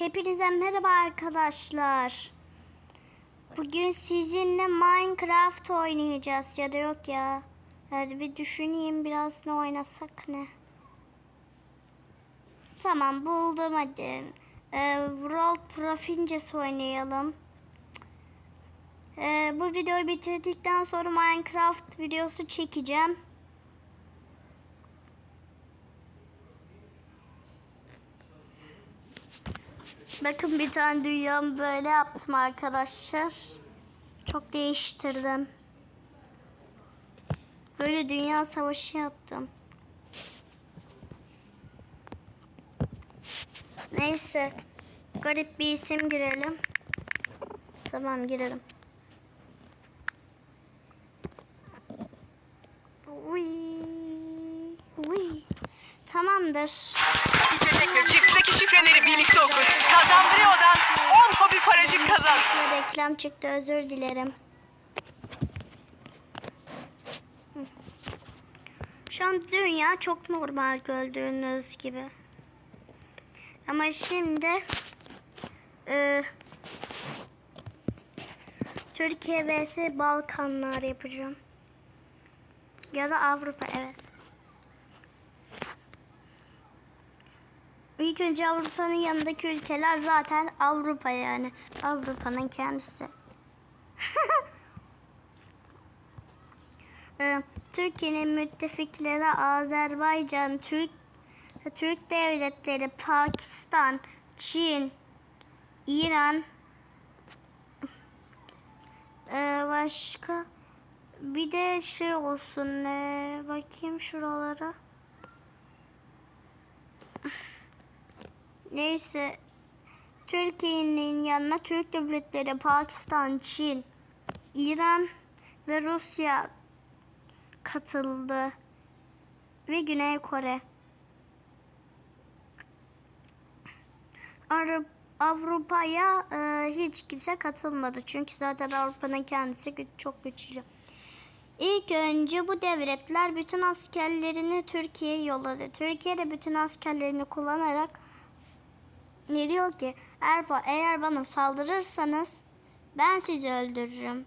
Hepinize merhaba arkadaşlar. Bugün sizinle Minecraft oynayacağız ya da yok ya. Hadi bir düşüneyim biraz ne oynasak ne. Tamam buldum hadi. Ee, World Profinces oynayalım. Ee, bu videoyu bitirdikten sonra Minecraft videosu çekeceğim. Bakın bir tane dünyamı böyle yaptım arkadaşlar. Çok değiştirdim. Böyle dünya savaşı yaptım. Neyse. Garip bir isim girelim. Tamam girelim. Uy. Tamamdır. İçecek çipsteki şifreleri birlikte okut. Kazandırıyordan 10 hobi paracık kazan. Reklam çıktı özür dilerim. Şu an dünya çok normal gördüğünüz gibi. Ama şimdi e, Türkiye vs Balkanlar yapacağım. Ya da Avrupa evet. İlk önce Avrupa'nın yanındaki ülkeler zaten Avrupa yani. Avrupa'nın kendisi. Ee, Türkiye'nin müttefikleri Azerbaycan, Türk Türk devletleri, Pakistan, Çin, İran, ee, başka bir de şey olsun ee, bakayım şuralara. Neyse. Türkiye'nin yanına Türk devletleri Pakistan, Çin, İran ve Rusya katıldı. Ve Güney Kore. Avrupa'ya e, hiç kimse katılmadı. Çünkü zaten Avrupa'nın kendisi gü- çok güçlü. İlk önce bu devletler bütün askerlerini Türkiye'ye yolladı. Türkiye de bütün askerlerini kullanarak ne diyor ki eğer, ba- eğer bana saldırırsanız ben sizi öldürürüm.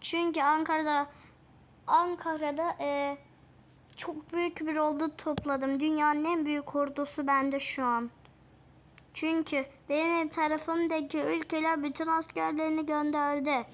Çünkü Ankara'da Ankara'da e, çok büyük bir ordu topladım. Dünyanın en büyük ordusu bende şu an. Çünkü benim tarafımdaki ülkeler bütün askerlerini gönderdi.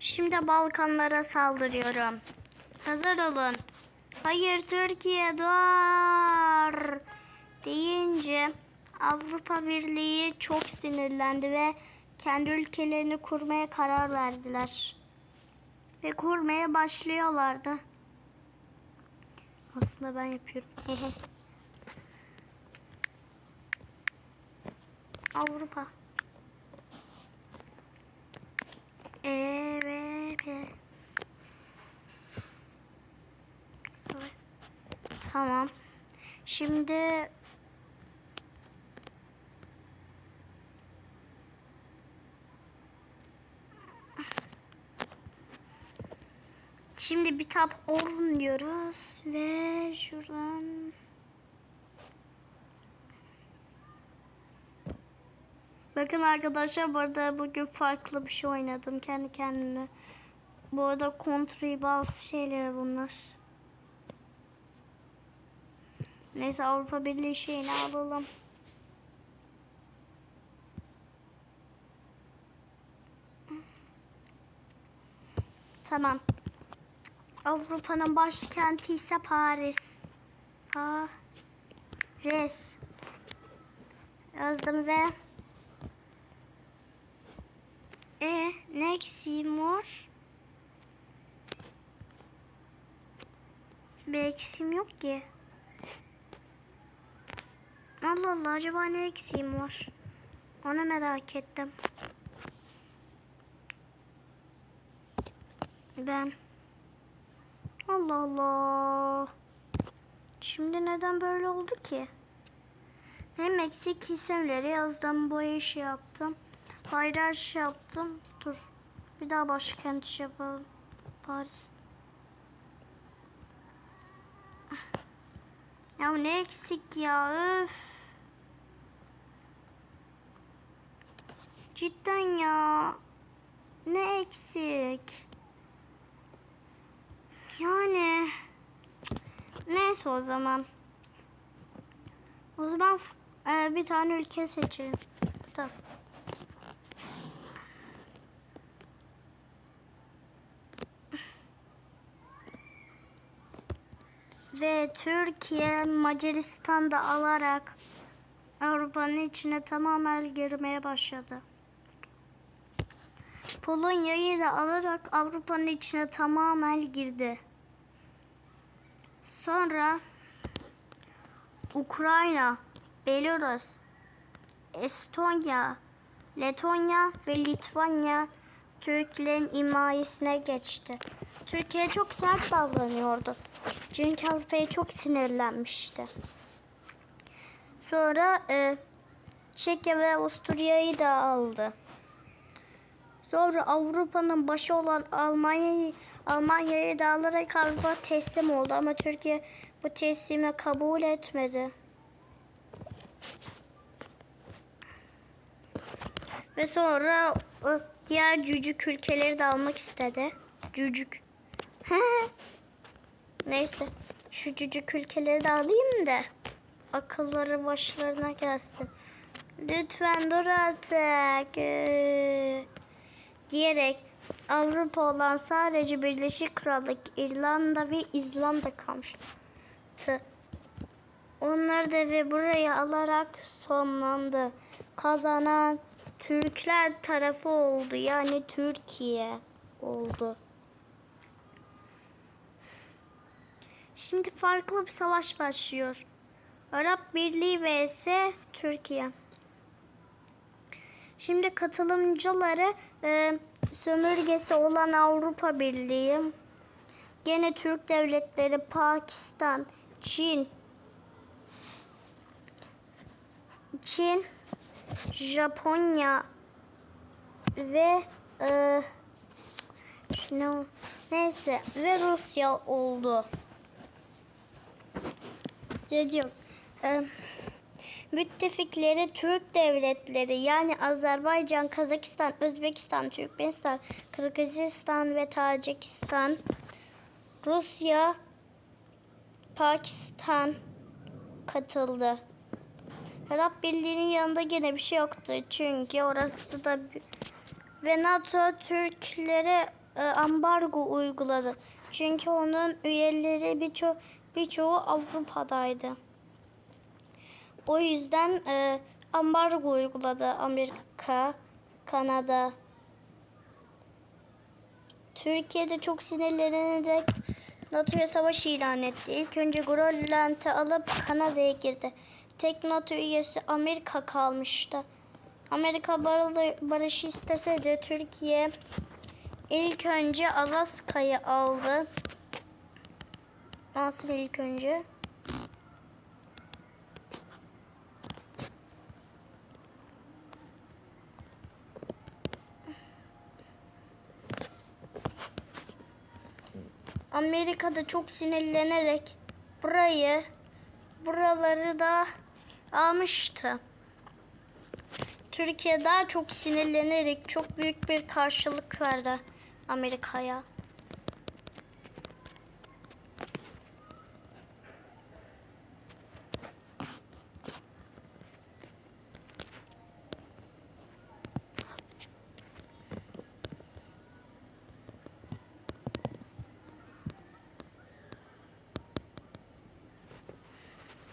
Şimdi Balkanlara saldırıyorum. Hazır olun. Hayır Türkiye dur deyince Avrupa Birliği çok sinirlendi ve kendi ülkelerini kurmaya karar verdiler. Ve kurmaya başlıyorlardı. Aslında ben yapıyorum. Avrupa. Evet. Tamam. Şimdi Tap orun diyoruz ve şuradan Bakın arkadaşlar bu arada bugün farklı bir şey oynadım kendi kendime. Bu arada kontri bazı şeyler bunlar. Neyse Avrupa Birliği şeyini alalım. Tamam. Avrupa'nın başkenti ise Paris. Paris. Yazdım ve e ne eksiğim var? Bir eksiğim yok ki. Allah Allah acaba ne eksiğim var? Onu merak ettim. Ben Allah Allah. Şimdi neden böyle oldu ki? Hem eksik isimleri yazdım. Bu işi yaptım. Bayrağı şey yaptım. Dur. Bir daha başkent şey yapalım. Paris. Ya ne eksik ya öf. Cidden ya. Ne eksik? Yani neyse o zaman. O zaman e, bir tane ülke seçelim. Tamam. Ve Türkiye Macaristan'da alarak Avrupa'nın içine tamamen girmeye başladı. Polonya'yı da alarak Avrupa'nın içine tamamen girdi. Sonra Ukrayna, Belarus, Estonya, Letonya ve Litvanya Türklerin himayesine geçti. Türkiye çok sert davranıyordu. Çünkü Avrupa'ya çok sinirlenmişti. Sonra e, Çekya ve Avusturya'yı da aldı. Sonra Avrupa'nın başı olan Almanya'yı Almanya'yı da alarak Avrupa teslim oldu ama Türkiye bu teslimi kabul etmedi. Ve sonra o diğer cücük ülkeleri de almak istedi. Cücük. Neyse. Şu cücük ülkeleri de alayım da akılları başlarına gelsin. Lütfen dur artık. Diyerek Avrupa olan sadece Birleşik Krallık, İrlanda ve İzlanda kalmıştı. Onları da ve burayı alarak sonlandı. Kazanan Türkler tarafı oldu. Yani Türkiye oldu. Şimdi farklı bir savaş başlıyor. Arap Birliği vs Türkiye. Şimdi katılımcıları e, sömürgesi olan Avrupa Birliği, gene Türk devletleri, Pakistan, Çin, Çin, Japonya ve e, ne, neyse ve Rusya oldu. Çocuğum, e, müttefikleri Türk devletleri yani Azerbaycan, Kazakistan, Özbekistan, Türkmenistan, Kırgızistan ve Tacikistan, Rusya, Pakistan katıldı. Arap Birliği'nin yanında gene bir şey yoktu çünkü orası da ve NATO Türklere e, ambargo uyguladı. Çünkü onun üyeleri birçok birçoğu Avrupa'daydı. O yüzden e, ambargo uyguladı Amerika, Kanada. Türkiye'de çok sinirlenerek NATO'ya savaş ilan etti. İlk önce Grönland'ı alıp Kanada'ya girdi. Tek NATO üyesi Amerika kalmıştı. Amerika barışı istese de Türkiye ilk önce Alaska'yı aldı. Nasıl ilk önce? Amerika'da çok sinirlenerek burayı buraları da almıştı. Türkiye daha çok sinirlenerek çok büyük bir karşılık verdi Amerika'ya.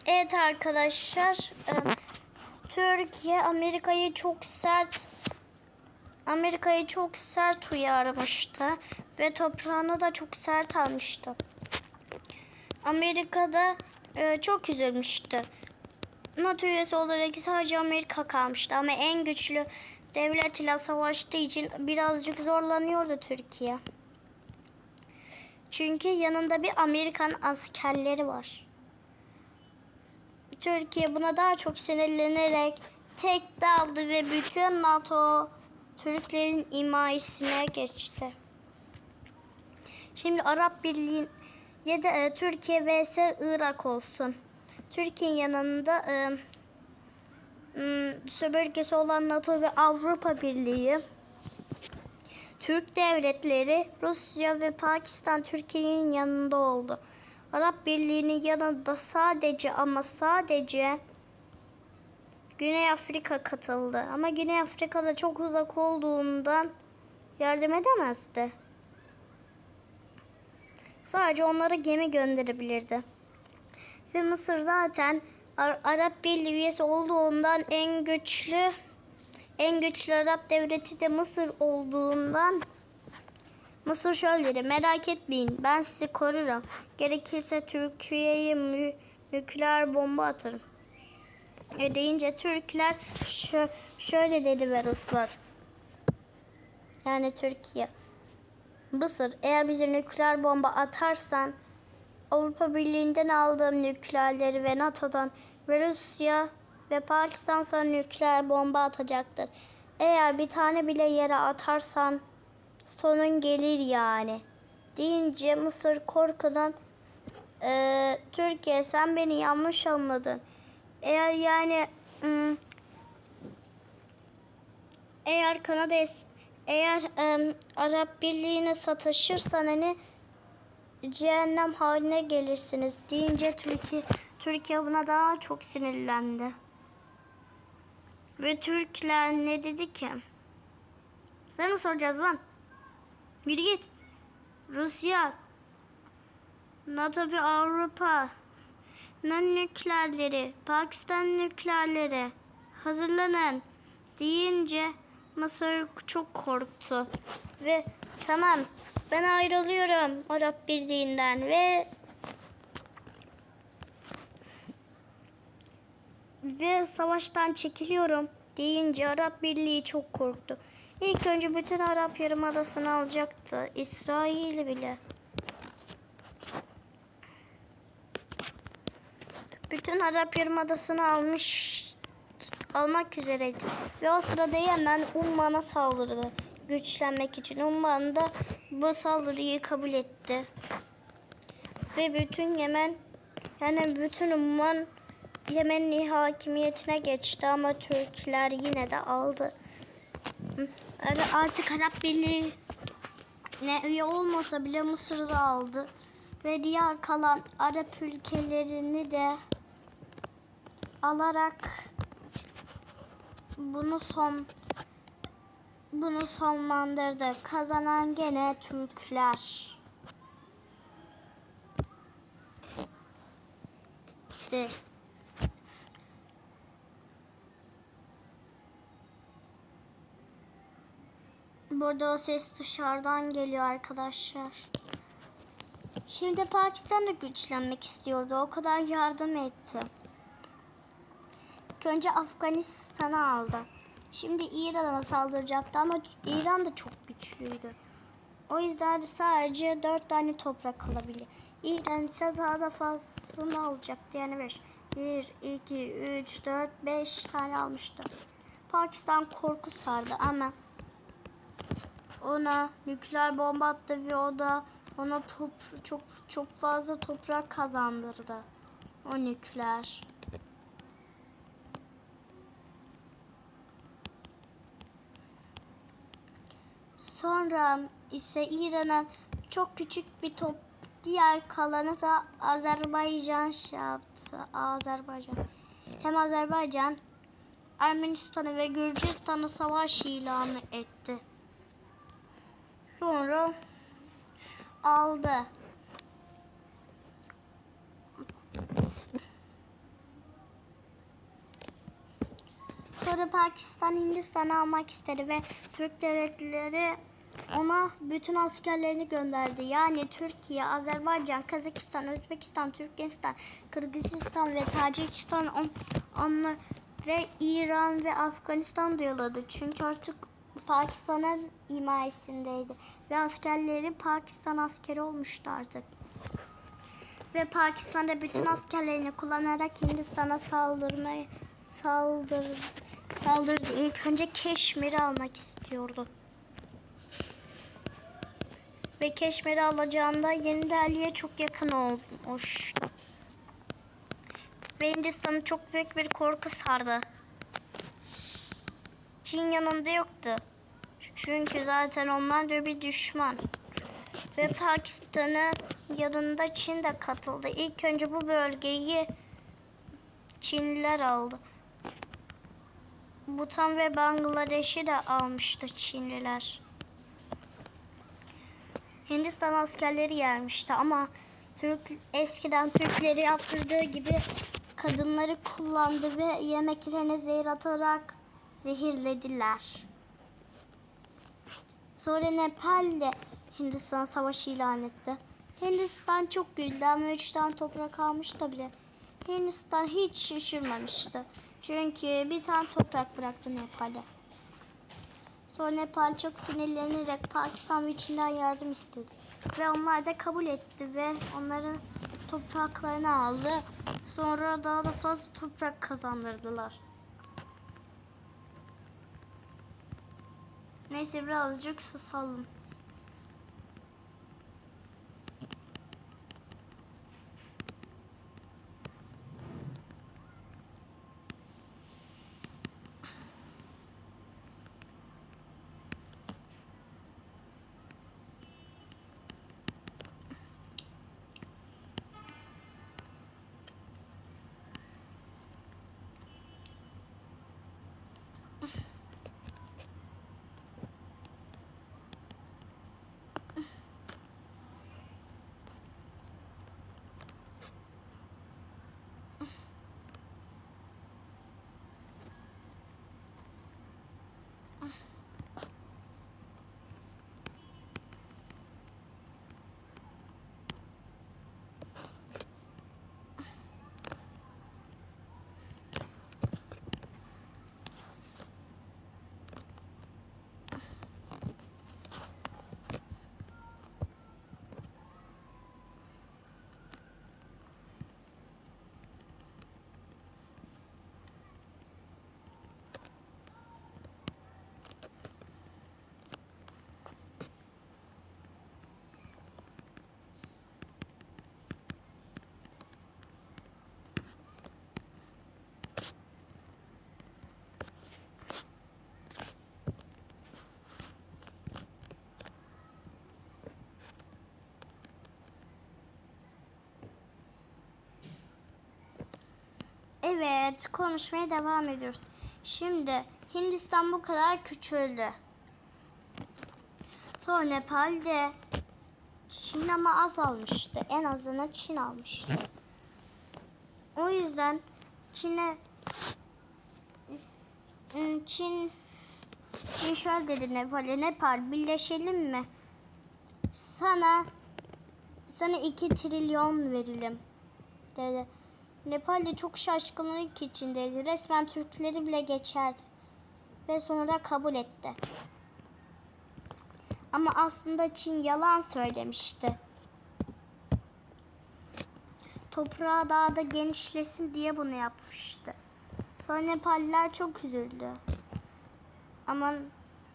Evet arkadaşlar, e, Türkiye Amerika'yı çok sert Amerika'yı çok sert uyarmıştı ve toprağını da çok sert almıştı. Amerika'da e, çok üzülmüştü. NATO üyesi olarak sadece Amerika kalmıştı ama en güçlü devlet ile savaştığı için birazcık zorlanıyordu Türkiye. Çünkü yanında bir Amerikan askerleri var. Türkiye buna daha çok sinirlenerek tek daldı ve bütün NATO Türklerin himayesine geçti. Şimdi Arap Birliği ya da e, Türkiye vs Irak olsun. Türkiye'nin yanında e, hmm, sömürgesi olan NATO ve Avrupa Birliği, Türk devletleri, Rusya ve Pakistan Türkiye'nin yanında oldu. Arap Birliği'nin yanında sadece ama sadece Güney Afrika katıldı. Ama Güney Afrika'da çok uzak olduğundan yardım edemezdi. Sadece onlara gemi gönderebilirdi. Ve Mısır zaten Ar- Arap Birliği üyesi olduğundan en güçlü en güçlü Arap devleti de Mısır olduğundan Mısır şöyle dedi merak etmeyin ben sizi korurum. Gerekirse Türkiye'ye nükleer bomba atarım. E deyince Türkler şö- şöyle dedi ve Ruslar. Yani Türkiye. Mısır eğer bize nükleer bomba atarsan Avrupa Birliği'nden aldığım nükleerleri ve NATO'dan ve Rusya ve Pakistan sana nükleer bomba atacaktır. Eğer bir tane bile yere atarsan sonun gelir yani. Deyince Mısır korkudan "Ee, Türkiye sen beni yanlış anladın. Eğer yani ım, eğer Kanada eğer ım, Arap Birliği'ne sataşırsan hani cehennem haline gelirsiniz deyince Türkiye Türkiye buna daha çok sinirlendi. Ve Türkler ne dedi ki? Sen mi soracağız lan? Yürü git. Rusya, NATO ve Avrupa, nükleerleri, Pakistan nükleerleri hazırlanın deyince Mısır çok korktu. Ve tamam ben ayrılıyorum Arap Birliği'nden ve ve savaştan çekiliyorum deyince Arap Birliği çok korktu. İlk önce bütün Arap Yarımadası'nı alacaktı. İsrail bile. Bütün Arap Yarımadası'nı almış almak üzereydi. Ve o sırada Yemen Umman'a saldırdı. Güçlenmek için. Umman da bu saldırıyı kabul etti. Ve bütün Yemen yani bütün Umman Yemen'in hakimiyetine geçti ama Türkler yine de aldı. Ar- Artık Arap Birliği ne üye olmasa bile Mısır'ı aldı. Ve diğer kalan Arap ülkelerini de alarak bunu son bunu sonlandırdı. Kazanan gene Türkler. De. Burada o ses dışarıdan geliyor arkadaşlar. Şimdi Pakistan da güçlenmek istiyordu. O kadar yardım etti. Önce Afganistan'ı aldı. Şimdi İran'a saldıracaktı ama İran da çok güçlüydü. O yüzden sadece dört tane toprak alabilir. İran ise daha da fazlasını alacaktı. Yani beş. Bir, iki, üç, dört, beş tane almıştı. Pakistan korku sardı ama ona nükleer bomba attı ve o da ona top çok çok fazla toprak kazandırdı. O nükleer. Sonra ise İran'ın çok küçük bir top diğer kalanı da Azerbaycan şey yaptı. Azerbaycan. Hem Azerbaycan Ermenistan'ı ve Gürcistan'ı savaş ilanı etti. Sonra aldı. Sonra Pakistan Hindistan'ı almak istedi ve Türk devletleri ona bütün askerlerini gönderdi. Yani Türkiye, Azerbaycan, Kazakistan, Özbekistan, Türkmenistan, Kırgızistan ve Tacikistan on, onlar ve İran ve Afganistan da yolladı. Çünkü artık Pakistan'ın himayesindeydi. Ve askerleri Pakistan askeri olmuştu artık. Ve Pakistan'da bütün askerlerini kullanarak Hindistan'a saldırmaya saldır saldırdı. İlk önce Keşmir'i almak istiyordu. Ve Keşmir'i alacağında Yeni Delhi'ye çok yakın olmuş. Ve Hindistan'ı çok büyük bir korku sardı. Çin yanında yoktu. Çünkü zaten onlar da bir düşman. Ve Pakistan'ın yanında Çin de katıldı. İlk önce bu bölgeyi Çinliler aldı. Bhutan ve Bangladeş'i de almıştı Çinliler. Hindistan askerleri gelmişti ama Türk eskiden Türkleri yaptırdığı gibi kadınları kullandı ve yemeklerine zehir atarak zehirlediler. Sonra Nepal de Hindistan savaşı ilan etti. Hindistan çok güldü ama üç tane toprak almış bile. Hindistan hiç şaşırmamıştı. Çünkü bir tane toprak bıraktı Nepal'e. Sonra Nepal çok sinirlenerek Pakistan ve Çin'den yardım istedi. Ve onlar da kabul etti ve onların topraklarını aldı. Sonra daha da fazla toprak kazandırdılar. Neyse birazcık susalım. Evet, konuşmaya devam ediyoruz. Şimdi Hindistan bu kadar küçüldü. Sonra Nepal'de Çin ama azalmıştı. En azından Çin almıştı. O yüzden Çin'e Çin Çin şöyle dedi Nepal'e Nepal birleşelim mi? Sana sana iki trilyon verelim dedi. Nepal'de çok şaşkınlık içindeydi. Resmen Türkleri bile geçerdi. Ve sonra kabul etti. Ama aslında Çin yalan söylemişti. Toprağı daha da genişlesin diye bunu yapmıştı. Sonra Nepalliler çok üzüldü. Ama,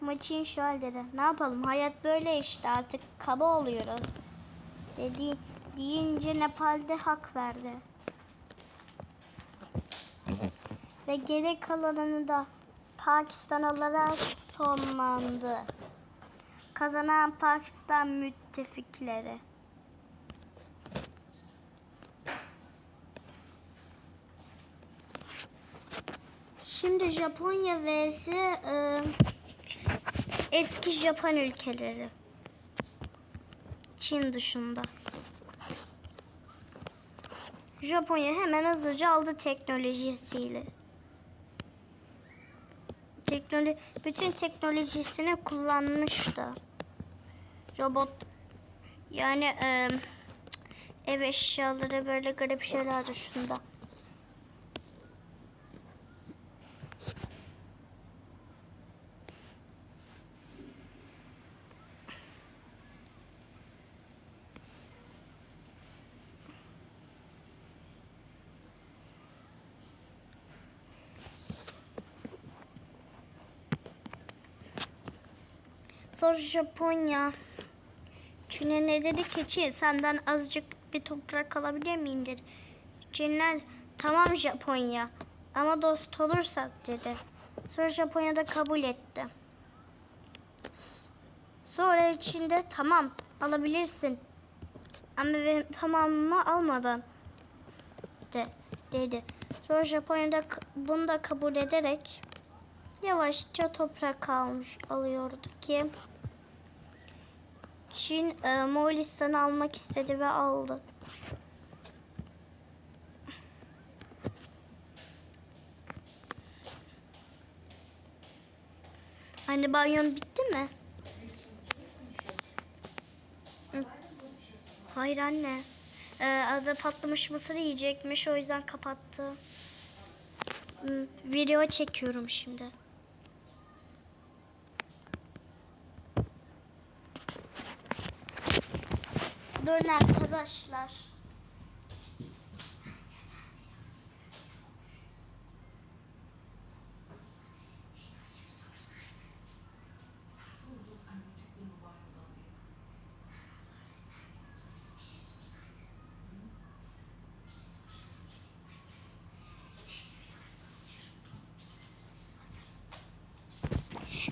ama Çin şöyle dedi. Ne yapalım hayat böyle işte artık kaba oluyoruz. Dedi, deyince Nepal'de hak verdi. Ve geri kalanını da Pakistan alarak sonlandı. Kazanan Pakistan müttefikleri. Şimdi Japonya vs e, eski Japon ülkeleri. Çin dışında. Japonya hemen hızlıca aldı teknolojisiyle. Teknoloji, bütün teknolojisini kullanmıştı. Robot yani e, ev eşyaları böyle garip şeyler dışında. Sonra Japonya. Çin'e ne dedi ki Çin senden azıcık bir toprak alabilir miyim dedi. Tamam Japonya ama dost olursak dedi. Sonra Japonya'da kabul etti. Sonra içinde tamam alabilirsin. Ama benim tamamımı almadan de, dedi. Sonra Japonya'da bunu da kabul ederek yavaşça toprak almış alıyordu ki Çin e, Moğolistan'ı almak istedi ve aldı. Anne banyon bitti mi? Hayır anne. Ee, ada patlamış mısır yiyecekmiş o yüzden kapattı. Video çekiyorum şimdi. Durun arkadaşlar.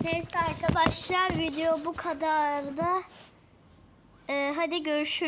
Neyse arkadaşlar video bu kadardı. Ee, hadi görüşürüz.